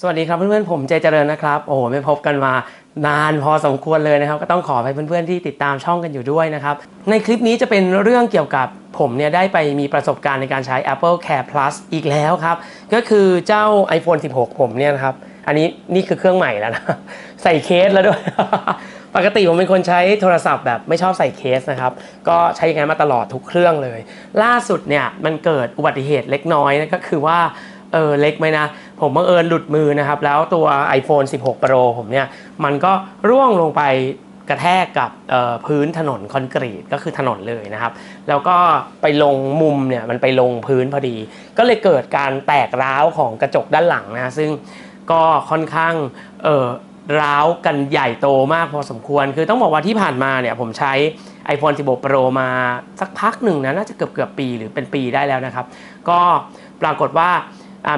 สวัสดีครับเพื่อนๆผมเจเจริญนะครับโอ้โหไม่พบกันมานานพอสมควรเลยนะครับ ก็ต้องขอไปเพื่อนๆที่ติดตามช่องกันอยู่ด้วยนะครับ ในคลิปนี้จะเป็นเรื่องเกี่ยวกับผมเนี่ยได้ไปมีประสบการณ์ในการใช้ Apple Care Plus อีกแล้วครับ ก็คือเจ้า iPhone 16 ผมเนี่ยนะครับ อันนี้นี่คือเครื่องใหม่แล้วนะ ใส่เคสแล้วด้วย ปกติผมเป็นคนใช้โทรศัพท์แบบไม่ชอบใส่เคสนะครับ ก็ใช้อย่างนั้นมาตลอดทุกเครื่องเลย ล่าสุดเนี่ยมันเกิดอุบัติเหตุเล็กน้อยนะก็คือว่าเออเล็กไหมนะ ผมบังเอิญหลุดมือนะครับ แล้วตัว iPhone 16 Pro ผมเนี่ย มันก็ร่วงลงไปกระแทกกับพื้นถนนคอนกรีตก็คือถนนเลยนะครับ แล้วก็ไปลงมุมเนี่ยมันไปลงพื้นพอดี ก็เลยเกิดการแตกร้าวของกระจกด้านหลังนะซึ่งก็ค่อนข้างร้าวกันใหญ่โตมากพอสมควร คือต้องบอกว่าที่ผ่านมาเนี่ยผมใช้ iPhone 16 Pro มาสักพักหนึ่งนะน่าจะเกือบเกือบปีหรือเป็นปีได้แล้วนะครับ ก็ปรากฏว่า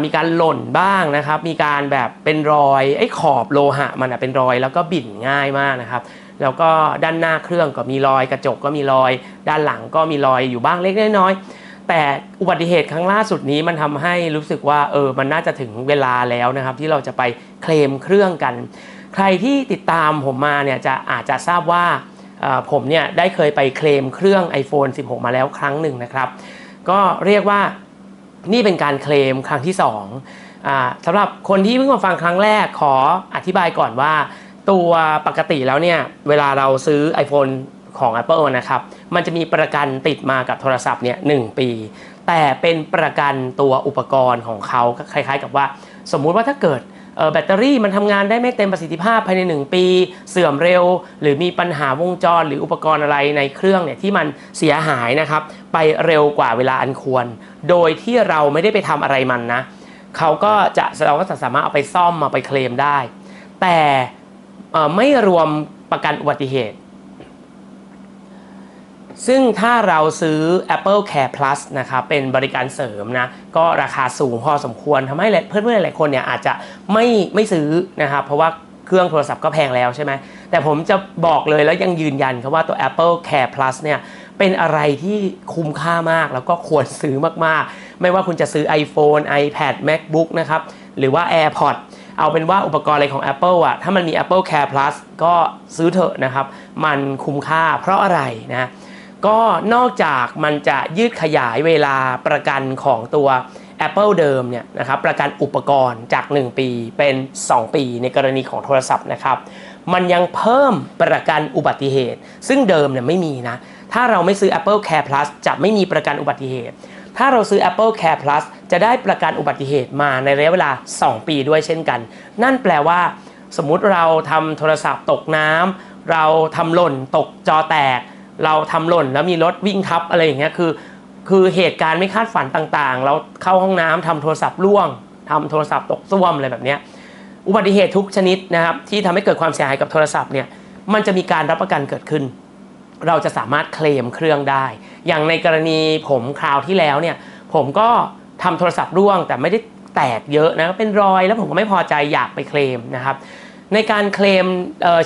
มีการหล่นบ้างนะครับ มีการแบบเป็นรอยไอ้ขอบโลหะมันเป็นรอยแล้วก็บิ่นง่ายมากนะครับ แล้วก็ด้านหน้าเครื่องก็มีรอยกระจกก็มีรอย ด้านหลังก็มีรอยอยู่บ้างเล็กน้อยแต่อุบัติเหตุครั้งล่าสุดนี้มันทำให้รู้สึกว่าเออมันน่าจะถึงเวลาแล้วนะครับ ที่เราจะไปเคลมเครื่องกัน ใครที่ติดตามผมมาเนี่ยจะอาจจะทราบว่าผมเนี่ยได้เคยไปเคลมเครื่อง iPhone 16 มาแล้วครั้งหนึ่งนะครับ ก็เรียกว่า นี่เป็นการเคลมครั้งที่2อ่าสำหรับคนที่เพิ่งมาฟังครั้งแรกขออธิบายก่อนว่า ตัวปกติแล้วเนี่ยเวลาเราซื้อ iPhone ของ Apple นะครับ มันจะมีประกันติดมากับโทรศัพท์เนี่ยหปี แต่เป็นประกันตัวอุปกรณ์ของเขาคล้ายๆ กับว่า สมมุติว่าถ้าเกิด แบตเตอรี่มันทำงานได้ไม่เต็มประสิทธิภาพภายใน 1 ปี เสื่อมเร็ว หรือมีปัญหาวงจรหรืออุปกรณ์อะไรในเครื่องเนี่ยที่มันเสียหายนะครับ ไปเร็วกว่าเวลาอันควร โดยที่เราไม่ได้ไปทำอะไรมันนะเขาก็จะเราก็สามารถเอาไปซ่อมมาไปเคลมได้ แต่ไม่รวมประกันอุบัติเหตุ ซึ่งถ้าเราซื้อ Apple Care Plus นะครับเป็นบริการเสริมนะก็ราคาสูงพอสมควรทำให้เพื่อนๆหลายคนเนี่ยอาจจะไม่ไม่ซื้อนะครับเพราะว่าเครื่องโทรศัพท์ก็แพงแล้วใช่ไหมแต่ผมจะบอกเลยแล้วยังยืนยันครับว่าตัว Apple Care Plus เนี่ยเป็นอะไรที่คุ้มค่ามากแล้วก็ควรซื้อมากๆ ไม่ว่าคุณจะซื้อ iPhone iPad MacBook นะครับหรือว่า AirPods เอาเป็นว่าอุปกรณ์อะไรของ Apple อะถ้ามันมี Apple Care Plus ก็ซื้อเถอะนะครับ มันคุ้มค่าเพราะอะไรนะ ก็นอกจากมันจะยืดขยายเวลาประกันของตัว Apple เดิมเนี่ยนะครับประกันอุปกรณ์จาก 1 ปีเป็น 2 ปีในกรณีของโทรศัพท์นะครับมันยังเพิ่มประกันอุบัติเหตุ ซึ่งเดิมเนี่ยไม่มีนะ ถ้าเราไม่ซื้อ Apple Care Plus จะไม่มีประกันอุบัติเหตุ ถ้าเราซื้อ Apple Care Plus จะได้ประกันอุบัติเหตุมาในระยะเวลา 2 ปีด้วยเช่นกัน นั่นแปลว่า สมมุติเราทำโทรศัพท์ตกน้ำเราทำหล่นตกจอแตก เราทำหล่นแล้วมีรถวิ่งทับอะไรอย่างเงี้ยคือ คือเหตุการณ์ไม่คาดฝันต่างๆ เราเข้าห้องน้ำทำโทรศัพท์ร่วงทำโทรศัพท์ตกส้วมอะไรแบบเนี้ยอุบัติเหตุทุกชนิดนะครับที่ทำให้เกิดความเสียหายกับโทรศัพท์เนี่ยมันจะมีการรับประกันเกิดขึ้น เราจะสามารถเคลมเครื่องได้ อย่างในกรณีผมคราวที่แล้วเนี่ยผมก็ทำโทรศัพท์ร่วง แต่ไม่ได้แตกเยอะนะเป็นรอยแล้วผมก็ไม่พอใจอยากไปเคลมนะครับในการเคลม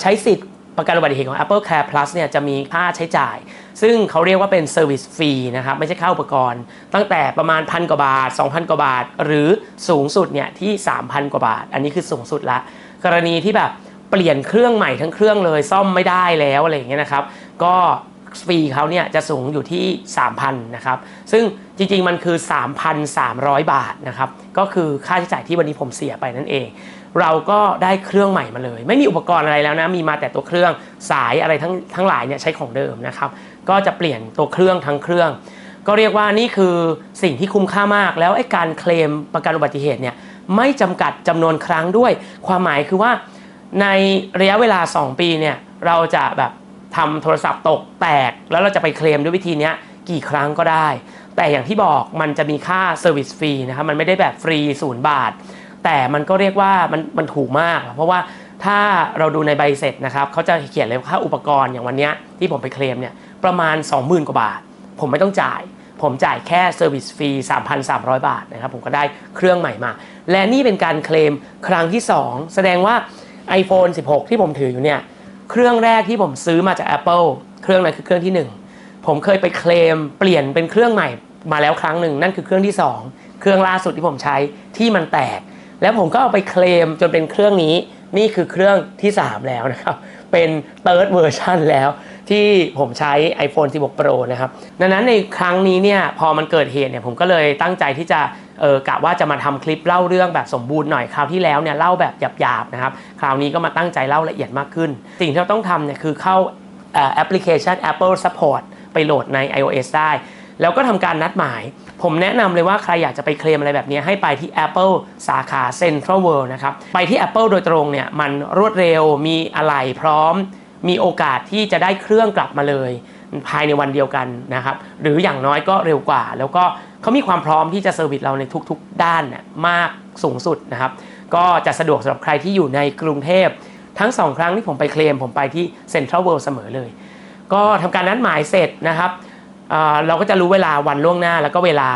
ใช้สิทธิ์ ประกันอุบัติเหตุของ Apple Care Plus เนี่ยจะมีค่าใช้จ่าย ซึ่งเขาเรียกว่าเป็น Service Fee นะครับ ไม่ใช่ค่าอุปกรณ์ ตั้งแต่ประมาณพันกว่าบาท 2,000 กว่าบาท หรือสูงสุดเนี่ยที่ 3,000 กว่าบาท อันนี้คือสูงสุดละ กรณีที่แบบเปลี่ยนเครื่องใหม่ทั้งเครื่องเลยซ่อมไม่ได้แล้วอะไรอย่างเงี้ยนะครับ ก็ฟรีเขาเนี่ยจะสูงอยู่ที่ 3,000นะครับ ซึ่งจริงๆมันคือ 3,300 บาทนะครับ ก็คือค่าใช้จ่ายที่วันนี้ผมเสียไปนั่นเอง เราก็ได้เครื่องใหม่มาเลย ไม่มีอุปกรณ์อะไรแล้วนะมีมาแต่ตัวเครื่องสายอะไรทั้งทั้งหลายเนี่ยใช้ของเดิมนะครับก็จะเปลี่ยนตัวเครื่องทั้งเครื่อง ก็เรียกว่านี่คือสิ่งที่คุ้มค่ามาก แล้วไอ้การเคลมประกันอุบัติเหตุเนี่ยไม่จำกัดจำนวนครั้งด้วย ความหมายคือว่าในระยะเวลา 2 ปีเนี่ยเราจะแบบทำโทรศัพท์ตกแตก แล้วเราจะไปเคลมด้วยวิธีนี้กี่ครั้งก็ได้ แต่อย่างที่บอกมันจะมีค่าเซอร์วิสฟรีนะครับมันไม่ได้แบบฟรีศูนย์บาท แต่มันก็เรียกว่ามันมันถูกมาก เพราะว่าถ้าเราดูในใบเสร็จนะครับเขาจะเขียนเลยว่าค่าอุปกรณ์อย่างวันนี้ที่ผมไปเคลมเนี่ยประมาณ 20,000 กว่าบาท ผมไม่ต้องจ่าย ผมจ่ายแค่เซอร์วิสฟรี3,300 บาทนะครับผมก็ได้เครื่องใหม่มา และนี่เป็นการเคลมครั้งที่ 2 แสดงว่า iPhone 16 ที่ผมถืออยู่เนี่ยเครื่องแรกที่ผมซื้อมาจาก Apple เครื่องนั้นคือเครื่องที่ 1 ผมเคยไปเคลมเปลี่ยนเป็นเครื่องใหม่มาแล้วครั้งหนึ่งนั่นคือเครื่องที่ 2 เครื่องล่าสุดที่ผมใช้ที่มันแตก แล้วผมก็เอาไปเคลมจนเป็นเครื่องนี้ นี่คือเครื่องที่ 3 แล้วนะครับ เป็น third version แล้ว ที่ผมใช้ iPhone 16 Pro นะครับ ดังนั้นในครั้งนี้เนี่ยพอมันเกิดเหตุเนี่ยผมก็เลยตั้งใจที่จะเออกะว่าจะมาทำคลิปเล่าเรื่องแบบสมบูรณ์หน่อยคราวที่แล้วเนี่ยเล่าแบบหยาบๆนะครับ คราวนี้ก็มาตั้งใจเล่าละเอียดมากขึ้น สิ่งที่เราต้องทำเนี่ยคือเข้าแอปพลิเคชัน Apple Support ไปโหลดใน iOS ได้ แล้วก็ทำการนัดหมาย ผมแนะนำเลยว่าใครอยากจะไปเคลมอะไรแบบนี้ให้ไปที่ Apple สาขา Central World นะครับ ไปที่ Apple โดยตรงเนี่ยมันรวดเร็วมีอะไรพร้อม มีโอกาสที่จะได้เครื่องกลับมาเลยภายในวันเดียวกันนะครับ หรืออย่างน้อยก็เร็วกว่า แล้วก็เขามีความพร้อมที่จะเซอร์วิสเราในทุกๆ ด้านน่ยมากสูงสุดนะครับ ก็จะสะดวกสำหรับใครที่อยู่ในกรุงเทพทั้งสองครั้งที่ผมไปเคลมผมไปที่ Central World เสมอเลย ก็ทำการนัดหมายเสร็จนะครับ เราก็จะรู้เวลาวันล่วงหน้าแล้วก็เวลา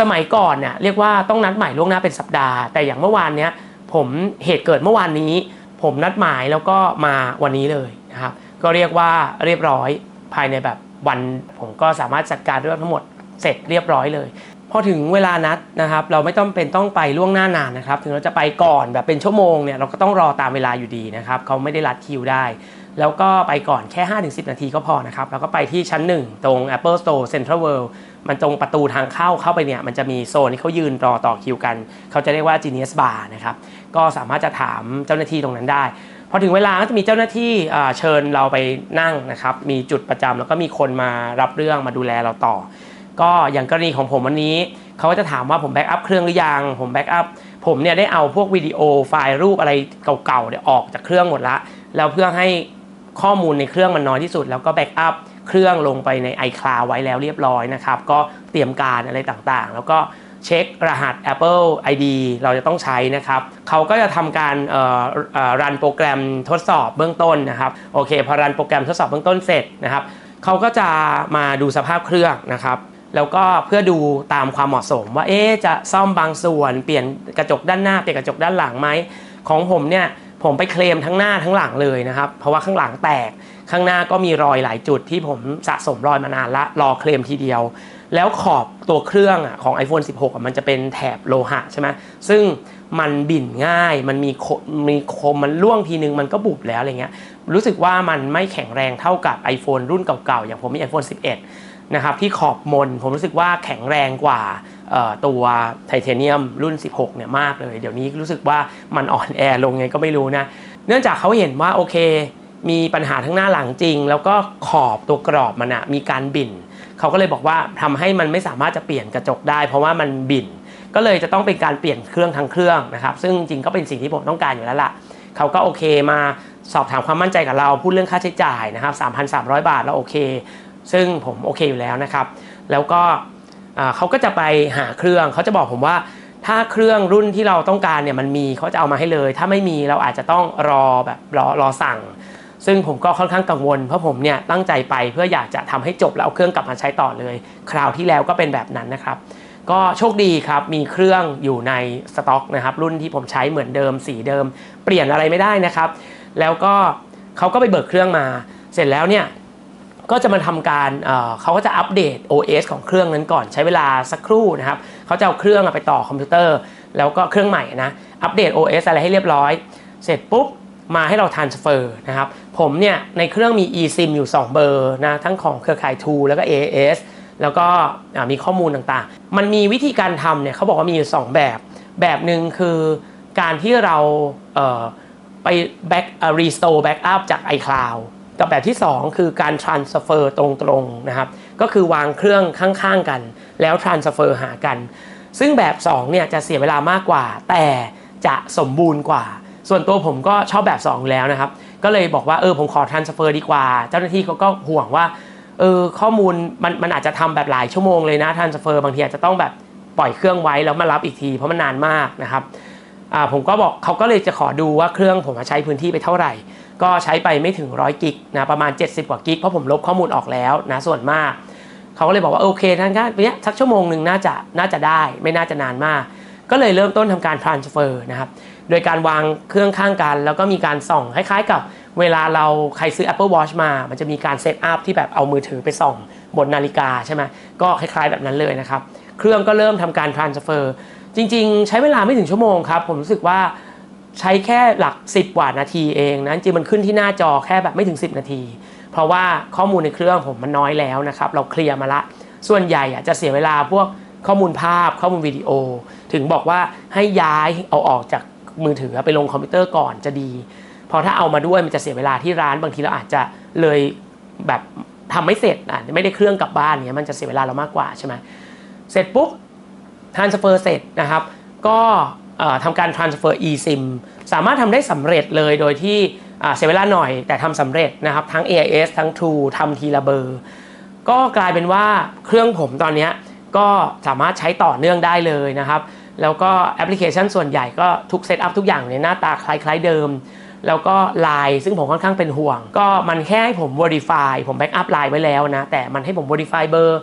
สมัยก่อนเนี่ยเรียกว่าต้องนัดหมายล่วงหน้าเป็นสัปดาห์ แต่อย่างเมื่อวานเนี้ยผมเหตุเกิดเมื่อวานนี้ ผมนัดหมายแล้วก็มาวันนี้เลยนะครับก็เรียกว่าเรียบร้อยภายในแบบวันผมก็สามารถจัดการเรื่องทั้งหมดเสร็จเรียบร้อยเลยพอถึงเวลานัดนะครับ เราไม่ต้องเป็นต้องไปล่วงหน้านานนะครับ ถึงเราจะไปก่อนแบบเป็นชั่วโมงเนี่ยเราก็ต้องรอตามเวลาอยู่ดีนะครับเขาไม่ได้รัดคิวได้ แล้วก็ไปก่อนแค่ 5-10 นาทีก็พอนะครับ แล้วก็ไปที่ชั้น 1 ตรง Apple Store Central World มันตรงประตูทางเข้าเข้าไปเนี่ย มันจะมีโซนที่เขายืนรอต่อคิวกัน เขาจะเรียกว่า Genius Bar นะครับ ก็สามารถจะถามเจ้าหน้าที่ตรงนั้นได้ พอถึงเวลาก็จะมีเจ้าหน้าที่เชิญเราไปนั่งนะครับ มีจุดประจำแล้วก็มีคนมารับเรื่องมาดูแลเราต่อ ก็อย่างกรณีของผมวันนี้ เขาก็จะถามว่าผมแบ็กอัพเครื่องหรือยัง ผมแบ็กอัพ ผมเนี่ยได้เอาพวกวิดีโอไฟล์รูปอะไรเก่าๆเนี่ยออกจากเครื่องหมดละ แล้วเพื่อให้ ข้อมูลในเครื่องมันน้อยที่สุด แล้วก็แบ็กอัพเครื่องลงไปใน iCloud ไว้แล้วเรียบร้อยนะครับ ก็เตรียมการอะไรต่างๆ แล้วก็เช็ครหัส Apple ID เราจะต้องใช้นะครับ เขาก็จะทำการรันโปรแกรมทดสอบเบื้องต้นนะครับ โอเค พอรันโปรแกรมทดสอบเบื้องต้นเสร็จนะครับ เขาก็จะมาดูสภาพเครื่องนะครับแล้วก็เพื่อดูตามความเหมาะสมว่าเอ๊จะซ่อมบางส่วน เปลี่ยนกระจกด้านหน้าเปลี่ยนกระจกด้านหลังไหมของผมเนี่ย ผมไปเคลมทั้งหน้าทั้งหลังเลยนะครับ เพราะว่าข้างหลังแตกข้างหน้าก็มีรอยหลายจุดที่ผมสะสมรอยมานานละรอเคลมทีเดียว แล้วขอบตัวเครื่องอะของ iPhone 16อะมันจะเป็นแถบโลหะใช่ไหมซึ่งมันบิ่นง่ายมันมีมีคมมันล่วงทีนึงมันก็บุบแล้วอะไรเงี้ยรู้สึกว่ามันไม่แข็งแรงเท่ากับ iPhone รุ่นเก่าๆ อย่างผมมี iPhone 11 นะครับที่ขอบมนผมรู้สึกว่าแข็งแรงกว่า ตัวไทเทเนียมรุ่น 16 เนี่ยมากเลย เดี๋ยวนี้รู้สึกว่ามันอ่อนแอลงไงก็ไม่รู้นะ เนื่องจากเขาเห็นว่าโอเค มีปัญหาทั้งหน้าหลังจริง แล้วก็ขอบตัวกรอบมันอะมีการบิ่นเขาก็เลยบอกว่าทำให้มันไม่สามารถจะเปลี่ยนกระจกได้ เพราะว่ามันบิ่นก็เลยจะต้องเป็นการเปลี่ยนเครื่องทั้งเครื่องนะครับ ซึ่งจริงก็เป็นสิ่งที่ผมต้องการอยู่แล้วล่ะเขาก็โอเคมาสอบถามความมั่นใจกับเราพูดเรื่องค่าใช้จ่ายนะครับ 3,300 บาทแล้วโอเค ซึ่งผมโอเคอยู่แล้วนะครับ แล้วก็ เขาก็จะไปหาเครื่องเขาจะบอกผมว่า ถ้าเครื่องรุ่นที่เราต้องการเนี่ยมันมีเขาจะเอามาให้เลย ถ้าไม่มีเราอาจจะต้องรอแบบรอรอสั่ง ซึ่งผมก็ค่อนข้างกังวล เพราะผมเนี่ยตั้งใจไปเพื่ออยากจะทำให้จบแล้วเอาเครื่องกลับมาใช้ต่อเลย คราวที่แล้วก็เป็นแบบนั้นนะครับ ก็โชคดีครับมีเครื่องอยู่ในสต็อกนะครับ รุ่นที่ผมใช้เหมือนเดิมสีเดิม เปลี่ยนอะไรไม่ได้นะครับ แล้วก็เขาก็ไปเบิกเครื่องมา เสร็จแล้วเนี่ย ก็จะมาทำการเเขาก็จะอัปเดต OS ของเครื่องนั้นก่อนใช้เวลาสักครู่นะครับเขาจะเอาเครื่องไปต่อคอมพิวเตอร์ แล้วก็เครื่องใหม่นะอัปเดต OS อะไรให้เรียบร้อย เสร็จปุ๊บมาให้เรา transfer นะครับผมเนี่ยในเครื่องมี eSIM อยู่ 2 เบอร์นะทั้งของเครือข่าย True แล้วก็ AAS แล้วก็มีข้อมูลต่างๆ มันมีวิธีการทำเนี่ยเขาบอกว่ามีอยู่ 2 แบบ แบบหนึ่งคือการที่เราเไปแบ็กรีสโตร์แบ็กอัพจาก iCloud กับแบบที่ 2 คือการ transfer ตรงๆนะครับ ก็คือวางเครื่องข้างๆกัน แล้ว transfer หากัน ซึ่งแบบ2เนี่ยจะเสียเวลามากกว่า แต่จะสมบูรณ์กว่า ส่วนตัวผมก็ชอบแบบ2อยู่แล้วนะครับ ก็เลยบอกว่าเออผมขอ transfer ดีกว่า เจ้าหน้าที่เขาก็ห่วงว่าเออข้อมูลมันมันอาจจะทำแบบหลายชั่วโมงเลยนะ transfer บางทีอาจจะต้องแบบปล่อยเครื่องไว้แล้วมารับอีกทีเพราะมันนานมากนะครับอ่าผมก็บอกเขาก็เลยจะขอดูว่าเครื่องผมใช้พื้นที่ไปเท่าไหร่ ก็ใช้ไปไม่ถึงร้อยกิกนะประมาณ 70 กว่ากิกเพราะผมลบข้อมูลออกแล้วนะส่วนมากเขาก็เลยบอกว่าโอเคท่านก็เนี้ยสักชั่วโมงหนึ่งน่าจะน่าจะได้ ไม่น่าจะนานมาก ก็เลยเริ่มต้นทำการ transfer นะครับโดยการวางเครื่องข้างกัน แล้วก็มีการส่องคล้ายๆกับเวลาเราใครซื้อ Apple Watch มา มันจะมีการเซตอัพที่แบบเอามือถือไปส่องบนนาฬิกาใช่ไหมก็คล้ายๆแบบนั้นเลยนะครับ เครื่องก็เริ่มทำการ transfer จริง ๆ ใช้เวลาไม่ถึงชั่วโมงครับ ผมรู้สึกว่า ใช้แค่หลัก 10กว่านาทีเองนะจริงมันขึ้นที่หน้าจอแค่แบบไม่ถึง 10 นาที เพราะว่าข้อมูลในเครื่องผมมันน้อยแล้วนะครับเราเคลียร์มาละ ส่วนใหญ่อะจะเสียเวลาพวกข้อมูลภาพข้อมูลวิดีโอ ถึงบอกว่าให้ย้ายเอาออกจากมือถือไปลงคอมพิวเตอร์ก่อนจะดีเพราะถ้าเอามาด้วยมันจะเสียเวลาที่ร้านบางทีเราอาจจะเลยแบบทำไม่เสร็จอะไม่ได้เครื่องกลับบ้านเนี้ยมันจะเสียเวลาเรามากกว่าใช่ไหมเสร็จปุ๊บ transfer เสร็จนะครับ ก็ ทำการ transfer eSIM สามารถทำได้สำเร็จเลยโดยที่เสียเวลาหน่อยแต่ทำสำเร็จนะครับ ทั้ง AIS ทั้ง True ทำทีละเบอร์ ก็กลายเป็นว่าเครื่องผมตอนนี้ก็สามารถใช้ต่อเนื่องได้เลยนะครับ แล้วก็แอปพลิเคชันส่วนใหญ่ก็ทุกเซตอัพทุกอย่างเนี่ยหน้าตาคล้ายๆเดิม แล้วก็ Line ซึ่งผมค่อนข้างเป็นห่วง ก็มันแค่ให้ผม Verify ผมแบ็กอัพ Line ไว้แล้วนะ แต่มันให้ผม Verify เบอร์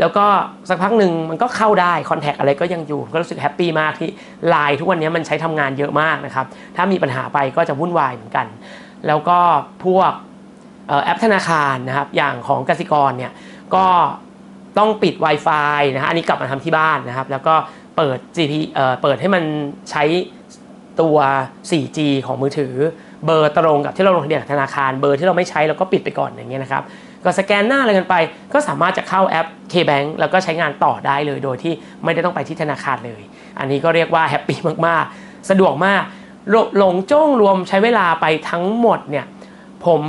แล้วก็สักพักหนึ่งมันก็เข้าได้คอนแทคอะไรก็ยังอยู่ก็รู้สึกแฮปปี้มากที่ Line ทุกวันนี้มันใช้ทำงานเยอะมากนะครับ ถ้ามีปัญหาไปก็จะวุ่นวายเหมือนกัน แล้วก็พวกออแอปธนาคารนะครับอย่างของกสิกรเนี่ยก็ต้องปิด Wi-Fi นะฮะอันนี้กลับมาทำที่บ้านนะครับ แล้วก็เปิด GP เอ่อเปิดให้มันใช้ตัว 4G ของมือถือ เบอร์ตรงกับที่เราลงทะเบียนกับธนาคารเบอร์ที่เราไม่ใช้เราก็ปิดไปก่อนอย่างเงี้ยนะครับ ก็สแกนหน้าอะไรกันไป ก็สามารถจะเข้าแอป KBank แล้วก็ใช้งานต่อได้เลยโดยที่ไม่ได้ต้องไปที่ธนาคารเลย อันนี้ก็เรียกว่าแฮปปี้มากๆ สะดวกมากหลลงจ้งรวมใช้เวลาไปทั้งหมดเนี่ยผม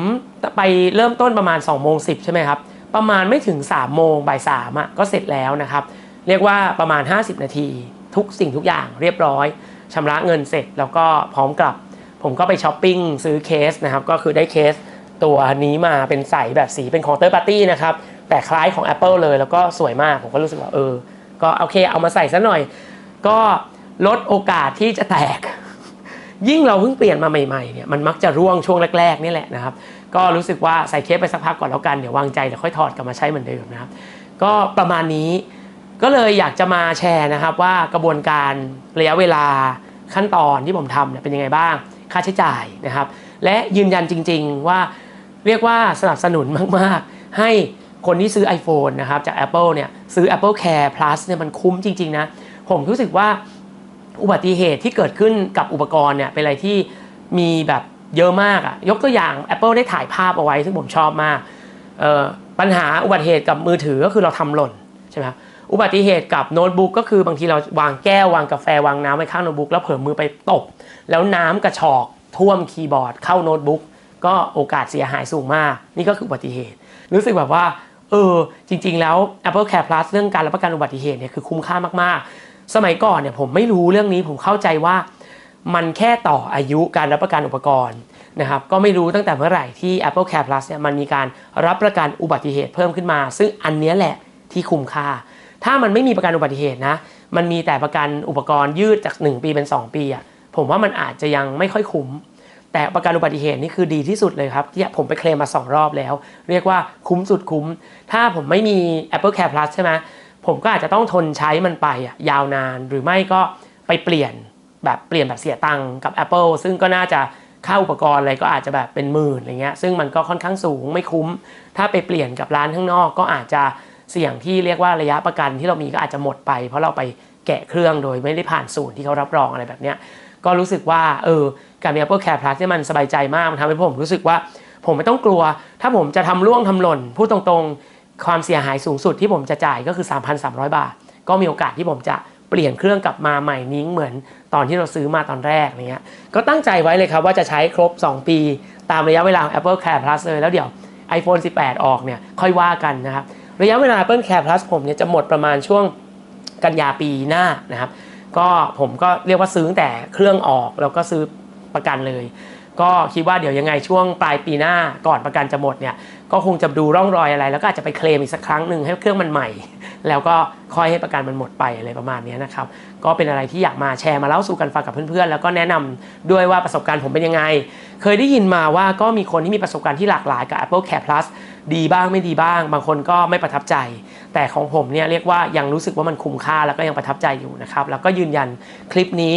ไปเริ่มต้นประมาณ2โมง10 ใช่ไหมครับ ประมาณไม่ถึง3โมงบ่ายสามอะก็เสร็จแล้วนะครับ เรียกว่าประมาณ 50 นาที ทุกสิ่งทุกอย่างเรียบร้อยชำระเงินเสร็จแล้วก็พร้อมกลับ ผมก็ไปช้อปปิ้งซื้อเคสนะครับ ก็คือได้เคส ตัวนี้มาเป็นใสแบบสีเป็นของเตอร์ปาร์ตี้นะครับ แต่คล้ายของ Apple เลยแล้วก็สวยมาก ผมก็รู้สึกว่าเออ ก็โอเคเอามาใส่ซะหน่อย ก็ลดโอกาสที่จะแตก ยิ่งเราเพิ่งเปลี่ยนมาใหม่ๆเนี่ยมันมักจะร่วงช่วงแรกๆนี่แหละนะครับ ก็รู้สึกว่าใส่เคสไปสักพักก่อนแล้วกันเดี๋ยววางใจเดี๋ยวค่อยถอดกลับมาใช้เหมือนเดิมนะครับ ก็ประมาณนี้ก็เลยอยากจะมาแชร์นะครับว่ากระบวนการระยะเวลาขั้นตอนที่ผมทำเนี่ยเป็นยังไงบ้าง ค่าใช้จ่ายนะครับ และยืนยันจริง ๆ ว่า เรียกว่าสนับสนุนมาก ๆ ให้คนที่ซื้อ iPhone นะครับจาก Apple เนี่ยซื้อ Apple Care Plus เนี่ยมันคุ้มจริง ๆ นะ ผมรู้สึกว่าอุบัติเหตุที่เกิดขึ้นกับอุปกรณ์เนี่ยเป็นอะไรที่มีแบบเยอะมากอะยกตัวอย่าง Apple ได้ถ่ายภาพเอาไว้ ซึ่งผมชอบมากปัญหาอุบัติเหตุกับมือถือก็คือเราทำหล่นใช่ไหมอุบัติเหตุกับโน้ตบุ๊กก็คือบางทีเราวางแก้ววางกาแฟวางน้ำไว้ข้างโน้ตบุ๊กแล้วเผลอมือไปตบ แล้วน้ำกระชอกท่วมคีย์บอร์ดเข้าโน้ตบุ๊ก ก็โอกาสเสียหายสูงมาก นี่ก็คืออุบัติเหตุ รู้สึกแบบว่า เออ จริง ๆ แล้ว Apple Care Plus เรื่องการรับประกันอุบัติเหตุเนี่ยคือคุ้มค่ามากๆ สมัยก่อนเนี่ยผมไม่รู้เรื่องนี้ผมเข้าใจว่า มันแค่ต่ออายุการรับประกันอุปกรณ์นะครับก็ไม่รู้ตั้งแต่เมื่อไหร่ที่ Apple Care Plus เนี่ยมันมีการรับประกันอุบัติเหตุเพิ่มขึ้นมา ซึ่งอันนี้แหละที่คุ้มค่า ถ้ามันไม่มีประกันอุบัติเหตุนะ มันมีแต่ประกันอุปกรณ์ยืดจาก 1 ปีเป็น 2 ปีอะผมว่ามันอาจจะยังไม่ค่อยคุ้ม แต่ประกันอุบัติเหตุนี่คือดีที่สุดเลยครับ ที่ผมไปเคลมมา 2 รอบแล้ว เรียกว่าคุ้มสุดคุ้ม ถ้าผมไม่มี Apple Care Plus ใช่ไหมผมก็อาจจะต้องทนใช้มันไปยาวนานหรือไม่ก็ไปเปลี่ยนแบบเปลี่ยนแบบเสียตังค์กับ Apple ซึ่งก็น่าจะค่าอุปกรณ์อะไรก็อาจจะแบบเป็นหมื่นอะไรเงี้ยซึ่งมันก็ค่อนข้างสูงไม่คุ้ม ถ้าไปเปลี่ยนกับร้านข้างนอกก็อาจจะเสี่ยงที่เรียกว่าระยะประกันที่เรามีก็อาจจะหมดไป เพราะเราไปแกะเครื่องโดยไม่ได้ผ่านศูนย์ที่เขารับรองอะไรแบบเนี้ย ก็รู้สึกว่าเออการมี Apple Care Plus เนี่ยมันสบายใจมากมันทำให้ผมรู้สึกว่าผมไม่ต้องกลัว ถ้าผมจะทำล่วงทำหล่นพูดตรงๆ ความเสียหายสูงสุดที่ผมจะจ่ายก็คือ 3,300 บาท ก็มีโอกาสที่ผมจะเปลี่ยนเครื่องกลับมาใหม่นิ้งเหมือนตอนที่เราซื้อมาตอนแรกเนี้ยก็ตั้งใจไว้เลยครับว่าจะใช้ครบ 2 ปีตามระยะเวลาของ Apple Care Plus เลยแล้วเดี๋ยว iPhone 18 ออกเนี่ยค่อยว่ากันนะครับระยะเวลา Apple Care Plus ผมเนี่ยจะหมดประมาณช่วงกันยาปีหน้านะครับ ก็ผมก็เรียกว่าซื้อแต่เครื่องออกแล้วก็ซื้อประกันเลย ก็คิดว่าเดี๋ยวยังไงช่วงปลายปีหน้าก่อนประกันจะหมดเนี่ยก็คงจะดูร่องรอยอะไร แล้วก็อาจจะไปเคลมอีกสักครั้งหนึ่งให้เครื่องมันใหม่ แล้วก็ค่อยให้ประกันมันหมดไปอะไรประมาณนี้นะครับก็เป็นอะไรที่อยากมาแชร์มาเล่าสู่กันฟังกับเพื่อนๆ แล้วก็แนะนำด้วยว่าประสบการณ์ผมเป็นยังไง เคยได้ยินมาว่าก็มีคนที่มีประสบการณ์ที่หลากหลายกับ Apple Care Plus ดีบ้างไม่ดีบ้าง บางคนก็ไม่ประทับใจ แต่ของผมเนี่ยเรียกว่ายังรู้สึกว่ามันคุ้มค่าแล้วก็ยังประทับใจอยู่นะครับ แล้วก็ยืนยันคลิปนี้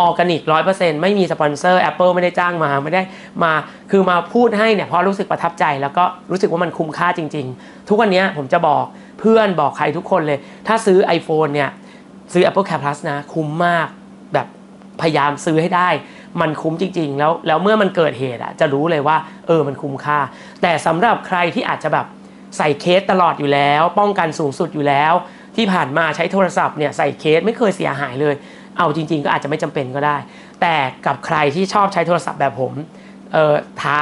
ออร์แกนิกร้อยเปอร์เซ็นต์ไม่มีสปอนเซอร์ Apple ไม่ได้จ้างมาไม่ได้มาคือมาพูดให้เนี่ยเพราะรู้สึกประทับใจแล้วก็รู้สึกว่ามันคุ้มค่าจริง ๆ ทุกวันนี้ผมจะบอกเพื่อนบอกใครทุกคนเลย ถ้าซื้อ iPhone เนี่ยซื้อ Apple Care Plus นะ คุ้มมากแบบพยายามซื้อให้ได้ มันคุ้มจริง ๆ แล้วแล้วเมื่อมันเกิดเหตุอะจะรู้เลยว่า เออมันคุ้มค่า แต่สำหรับใครที่อาจจะแบบใส่เคสตลอดอยู่แล้ว ป้องกันสูงสุดอยู่แล้ว ที่ผ่านมาใช้โทรศัพท์เนี่ยใส่เคสไม่เคยเสียหายเลย เอาจริง ๆ ก็อาจจะไม่จำเป็นก็ได้ แต่กับใครที่ชอบใช้โทรศัพท์แบบผมเอ่อท้า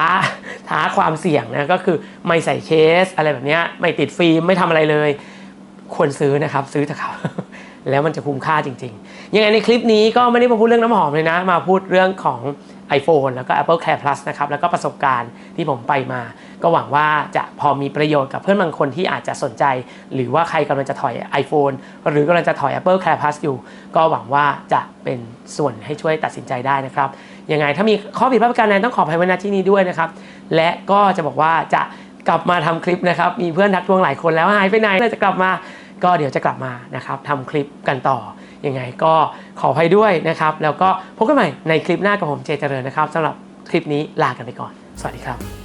ท้าความเสี่ยงนะก็คือไม่ใส่เคสอะไรแบบเนี้ยไม่ติดฟิล์มไม่ทำอะไรเลย ควรซื้อนะครับ ซื้อเถอะครับ แล้วมันจะคุ้มค่าจริงๆ ยังไงในคลิปนี้ก็ไม่ได้มาพูดเรื่องน้ำหอมเลยนะ มาพูดเรื่องของ iPhone แล้วก็ Apple Care Plus นะครับ แล้วก็ประสบการณ์ที่ผมไปมา ก็หวังว่าจะพอมีประโยชน์กับเพื่อนบางคนที่อาจจะสนใจ หรือว่าใครกำลังจะถอย iPhone หรือกำลังจะถอย Apple Care Plus อยู่ ก็หวังว่าจะเป็นส่วนให้ช่วยตัดสินใจได้นะครับ ยังไงถ้ามีข้อผิดพลาดประการใดต้องขออภัยไว้ณที่นี้ด้วยนะครับ และก็จะบอกว่าจะกลับมาทำคลิปนะครับ มีเพื่อนทักทวงหลายคนแล้วหายไปไหนเมื่อไหร่จะกลับมา ก็เดี๋ยวจะกลับมานะครับทำคลิปกันต่อยังไงก็ขออภัยด้วยนะครับ แล้วก็พบกันใหม่ในคลิปหน้ากับผมเจเจริญนะครับสำหรับคลิปนี้ลากันไปก่อน สวัสดีครับ